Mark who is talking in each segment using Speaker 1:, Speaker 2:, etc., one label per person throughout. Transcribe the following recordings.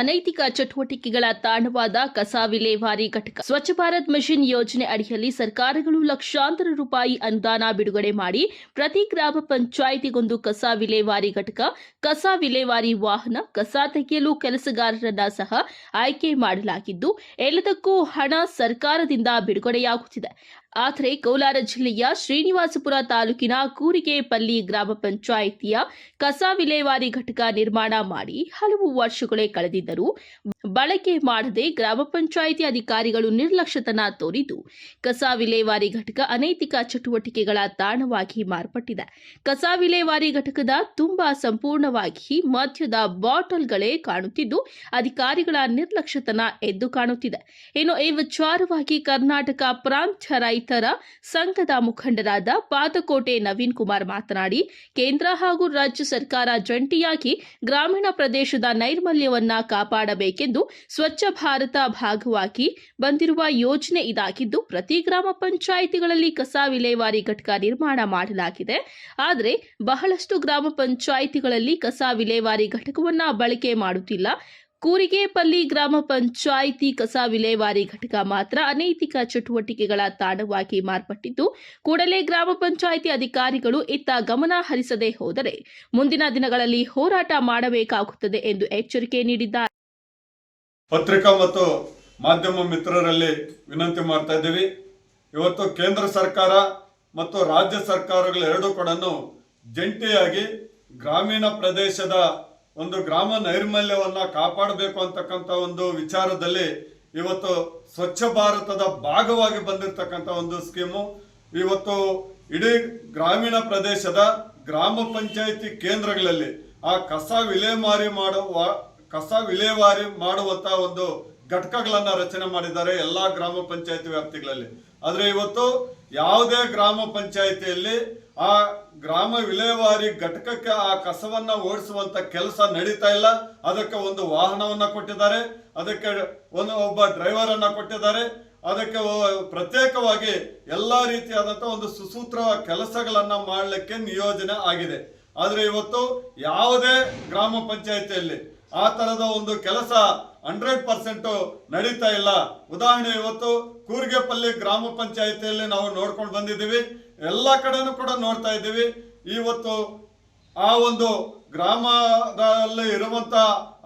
Speaker 1: ಅನೈತಿಕ ಚಟುವಟಿಕೆಗಳ ತಾಣವಾದ ಕಸ ವಿಲೇವಾರಿ ಘಟಕ. ಸ್ವಚ್ಛ ಭಾರತ್ ಮಿಷನ್ ಯೋಜನೆ ಅಡಿಯಲ್ಲಿ ಸರ್ಕಾರಗಳು ಲಕ್ಷಾಂತರ ರೂಪಾಯಿ ಅನುದಾನ ಬಿಡುಗಡೆ ಮಾಡಿ ಪ್ರತಿ ಗ್ರಾಮ ಪಂಚಾಯಿತಿಗೊಂದು ಕಸ ವಿಲೇವಾರಿ ಘಟಕ. ಕಸ ವಿಲೇವಾರಿ ವಾಹನ, ಕಸ ತೆಗೆಯಲು ಕೆಲಸಗಾರರನ್ನ ಸಹ ಆಯ್ಕೆ ಮಾಡಲಾಗಿದ್ದು, ಎಲ್ಲದಕ್ಕೂ ಹಣ ಸರ್ಕಾರದಿಂದ ಬಿಡುಗಡೆಯಾಗುತ್ತಿದೆ. ಆದರೆ ಕೋಲಾರ ಜಿಲ್ಲೆಯ ಶ್ರೀನಿವಾಸಪುರ ತಾಲೂಕಿನ ಕೂರಿಗೆಪಲ್ಲಿ ಗ್ರಾಮ ಪಂಚಾಯಿತಿಯ ಕಸ ವಿಲೇವಾರಿ ಘಟಕ ನಿರ್ಮಾಣ ಮಾಡಿ ಹಲವು ವರ್ಷಗಳೇ ಕಳೆದಿದ್ದರೂ ಬಳಕೆ ಮಾಡದೆ ಗ್ರಾಮ ಪಂಚಾಯಿತಿ ಅಧಿಕಾರಿಗಳು ನಿರ್ಲಕ್ಷ್ಯತನ ತೋರಿದ್ದು ಕಸ ವಿಲೇವಾರಿ ಘಟಕ ಅನೈತಿಕ ಚಟುವಟಿಕೆಗಳ ತಾಣವಾಗಿ ಮಾರ್ಪಟ್ಟಿದೆ. ಕಸ ವಿಲೇವಾರಿ ಘಟಕದ ತುಂಬಾ ಸಂಪೂರ್ಣವಾಗಿ ಮದ್ಯದ ಬಾಟಲ್ಗಳೇ ಕಾಣುತ್ತಿದ್ದು ಅಧಿಕಾರಿಗಳ ನಿರ್ಲಕ್ಷ್ಯತನ ಎದ್ದು ಕಾಣುತ್ತಿದೆ. ಇನ್ನು ಈ ವಿಚಾರವಾಗಿ ಕರ್ನಾಟಕ ಪ್ರಾಂತ್ಯ ರೈತರ ಸಂಘದ ಮುಖಂಡರಾದ ಪಾದಕೋಟೆ ನವೀನ್ ಕುಮಾರ್ ಮಾತನಾಡಿ, ಕೇಂದ್ರ ಹಾಗೂ ರಾಜ್ಯ ಸರ್ಕಾರ ಜಂಟಿಯಾಗಿ ಗ್ರಾಮೀಣ ಪ್ರದೇಶದ ನೈರ್ಮಲ್ಯವನ್ನು ಕಾಪಾಡಬೇಕೆಂದು ಸ್ವಚ್ಛ ಭಾರತ ಭಾಗವಾಗಿ ಬಂದಿರುವ ಯೋಜನೆ ಇದಾಗಿದ್ದು, ಪ್ರತಿ ಗ್ರಾಮ ಪಂಚಾಯಿತಿಗಳಲ್ಲಿ ಕಸ ವಿಲೇವಾರಿ ಘಟಕ ನಿರ್ಮಾಣ ಮಾಡಲಾಗಿದೆ. ಆದರೆ ಬಹಳಷ್ಟು ಗ್ರಾಮ ಪಂಚಾಯಿತಿಗಳಲ್ಲಿ ಕಸ ವಿಲೇವಾರಿ ಘಟಕವನ್ನು ಬಳಕೆ ಮಾಡುತ್ತಿಲ್ಲ. ಕೂರಿಗೆಪಲ್ಲಿ ಗ್ರಾಮ ಪಂಚಾಯಿತಿ ಕಸ ವಿಲೇವಾರಿ ಘಟಕ ಮಾತ್ರ ಅನೈತಿಕ ಚಟುವಟಿಕೆಗಳ ತಾಣವಾಗಿ ಮಾರ್ಪಟ್ಟಿದ್ದು, ಕೂಡಲೇ ಗ್ರಾಮ ಪಂಚಾಯಿತಿ ಅಧಿಕಾರಿಗಳು ಇತ್ತ ಗಮನ ಹರಿಸದೆ ಹೋದರೆ ಮುಂದಿನ ದಿನಗಳಲ್ಲಿ ಹೋರಾಟ ಮಾಡಬೇಕಾಗುತ್ತದೆ ಎಂದು ಎಚ್ಚರಿಕೆ ನೀಡಿದ್ದಾರೆ.
Speaker 2: ಪತ್ರಿಕಾ ಮತ್ತು ಮಾಧ್ಯಮ ಮಿತ್ರರಲ್ಲಿ ವಿನಂತಿ ಮಾಡ್ತಾ ಇದ್ದೀವಿ. ಇವತ್ತು ಕೇಂದ್ರ ಸರ್ಕಾರ ಮತ್ತು ರಾಜ್ಯ ಸರ್ಕಾರಗಳು ಎರಡೂ ಕೂಡ ಜಂಟಿಯಾಗಿ ಗ್ರಾಮೀಣ ಪ್ರದೇಶದ ಒಂದು ಗ್ರಾಮ ನೈರ್ಮಲ್ಯವನ್ನ ಕಾಪಾಡಬೇಕು ಅಂತಕ್ಕಂಥ ಒಂದು ವಿಚಾರದಲ್ಲಿ ಇವತ್ತು ಸ್ವಚ್ಛ ಭಾರತದ ಭಾಗವಾಗಿ ಬಂದಿರತಕ್ಕಂಥ ಒಂದು ಸ್ಕೀಮು. ಇವತ್ತು ಇಡೀ ಗ್ರಾಮೀಣ ಪ್ರದೇಶದ ಗ್ರಾಮ ಪಂಚಾಯಿತಿ ಕೇಂದ್ರಗಳಲ್ಲಿ ಆ ಕಸ ವಿಲೇಮಾರಿ ಮಾಡುವ, ಕಸ ವಿಲೇವಾರಿ ಮಾಡುವಂತ ಒಂದು ಘಟಕಗಳನ್ನ ರಚನೆ ಮಾಡಿದ್ದಾರೆ ಎಲ್ಲಾ ಗ್ರಾಮ ಪಂಚಾಯತಿ ವ್ಯಾಪ್ತಿಗಳಲ್ಲಿ. ಆದ್ರೆ ಇವತ್ತು ಯಾವುದೇ ಗ್ರಾಮ ಪಂಚಾಯಿತಿಯಲ್ಲಿ ಆ ಗ್ರಾಮ ವಿಲೇವಾರಿ ಘಟಕಕ್ಕೆ ಆ ಕಸವನ್ನ ಓಡಿಸುವಂತ ಕೆಲಸ ನಡೀತಾ ಇಲ್ಲ. ಅದಕ್ಕೆ ಒಂದು ವಾಹನವನ್ನ ಕೊಟ್ಟಿದ್ದಾರೆ. ಅದಕ್ಕೆ ಒಂದು ಒಬ್ಬ ಡ್ರೈವರ್ ಅನ್ನ ಕೊಟ್ಟಿದ್ದಾರೆ. ಅದಕ್ಕೆ ಪ್ರತ್ಯೇಕವಾಗಿ ಎಲ್ಲಾ ರೀತಿಯಾದಂತ ಒಂದು ಸುಸೂತ್ರ ಕೆಲಸಗಳನ್ನ ಮಾಡಲಿಕ್ಕೆ ನಿಯೋಜನೆ ಆಗಿದೆ. ಆದ್ರೆ ಇವತ್ತು ಯಾವುದೇ ಗ್ರಾಮ ಪಂಚಾಯಿತಿಯಲ್ಲಿ ಆ ತರದ ಒಂದು ಕೆಲಸ ಹಂಡ್ರೆಡ್ ಪರ್ಸೆಂಟ್ ನಡೀತಾ ಇಲ್ಲ. ಉದಾಹರಣೆ ಇವತ್ತು ಕೂರ್ಗೆಪಲ್ಲಿ ಗ್ರಾಮ ಪಂಚಾಯಿತಿಯಲ್ಲಿ ನಾವು ನೋಡ್ಕೊಂಡು ಬಂದಿದ್ದೀವಿ. ಎಲ್ಲ ಕಡೆನೂ ಕೂಡ ನೋಡ್ತಾ ಇದ್ದೀವಿ. ಇವತ್ತು ಆ ಒಂದು ಗ್ರಾಮದಲ್ಲಿ ಇರುವಂತ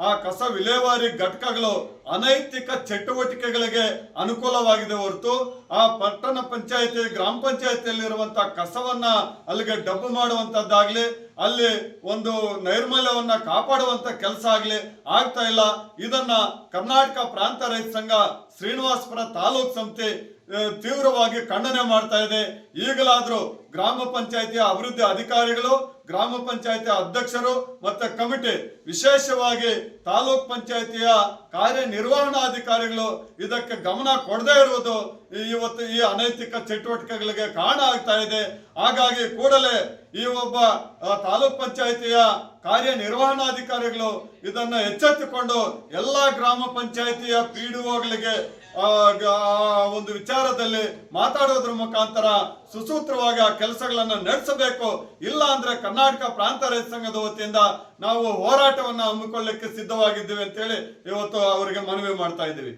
Speaker 2: ಆ ಕಸ ವಿಲೇವಾರಿ ಘಟಕಗಳು ಅನೈತಿಕ ಚಟುವಟಿಕೆಗಳಿಗೆ ಅನುಕೂಲವಾಗಿದೆ ಹೊರತು ಆ ಪಟ್ಟಣ ಪಂಚಾಯತಿ, ಗ್ರಾಮ ಪಂಚಾಯತಿಯಲ್ಲಿ ಇರುವಂತ ಕಸವನ್ನ ಅಲ್ಲಿಗೆ ಡಬ್ಬು ಮಾಡುವಂತದ್ದಾಗ್ಲಿ, ಅಲ್ಲಿ ಒಂದು ನೈರ್ಮಲ್ಯವನ್ನ ಕಾಪಾಡುವಂತ ಕೆಲಸ ಆಗ್ಲಿ ಆಗ್ತಾ ಇಲ್ಲ. ಇದನ್ನ ಕರ್ನಾಟಕ ಪ್ರಾಂತ ರೈತ ಸಂಘ ಶ್ರೀನಿವಾಸಪುರ ತಾಲೂಕ್ ಸಮಿತಿ ತೀವ್ರವಾಗಿ ಖಂಡನೆ ಮಾಡ್ತಾ ಇದೆ. ಈಗಲಾದ್ರೂ ಗ್ರಾಮ ಪಂಚಾಯತಿಯ ಅಭಿವೃದ್ಧಿ ಅಧಿಕಾರಿಗಳು ಗ್ರಾಮ ಪಂಚಾಯತಿ ಅಧ್ಯಕ್ಷರು ಮತ್ತು ಕಮಿಟಿ, ವಿಶೇಷವಾಗಿ ತಾಲೂಕ್ ಪಂಚಾಯತಿಯ ಕಾರ್ಯನಿರ್ವಹಣಾಧಿಕಾರಿಗಳು ಇದಕ್ಕೆ ಗಮನ ಕೊಡದೇ ಇರುವುದು ಇವತ್ತು ಈ ಅನೈತಿಕ ಚಟುವಟಿಕೆಗಳಿಗೆ ಕಾರಣ ಆಗ್ತಾ ಇದೆ. ಹಾಗಾಗಿ ಕೂಡಲೇ ಈ ಒಬ್ಬ ತಾಲೂಕ್ ಪಂಚಾಯತಿಯ ಕಾರ್ಯನಿರ್ವಹಣಾಧಿಕಾರಿಗಳು ಇದನ್ನ ಎಚ್ಚೆತ್ತುಕೊಂಡು ಎಲ್ಲಾ ಗ್ರಾಮ ಪಂಚಾಯತಿಯ ಪಿ ಡಿಒಗಳಿಗೆ ಒಂದು ವಿಚಾರದಲ್ಲಿ ಮಾತಾಡೋದ್ರ ಮುಖಾಂತರ ಸುಸೂತ್ರವಾಗಿ ಆ ಕೆಲಸಗಳನ್ನು ನಡೆಸಬೇಕು. ಇಲ್ಲ ಅಂದ್ರೆ ಕರ್ನಾಟಕ ಪ್ರಾಂತ ರೈತ ಸಂಘದ ವತಿಯಿಂದ ನಾವು ಹೋರಾಟವನ್ನು ಹಮ್ಮಿಕೊಳ್ಳಿಕ್ಕೆ ಸಿದ್ಧವಾಗಿದ್ದೀವಿ ಅಂತೇಳಿ ಇವತ್ತು ಅವರಿಗೆ ಮನವಿ ಮಾಡ್ತಾ ಇದ್ದೀವಿ.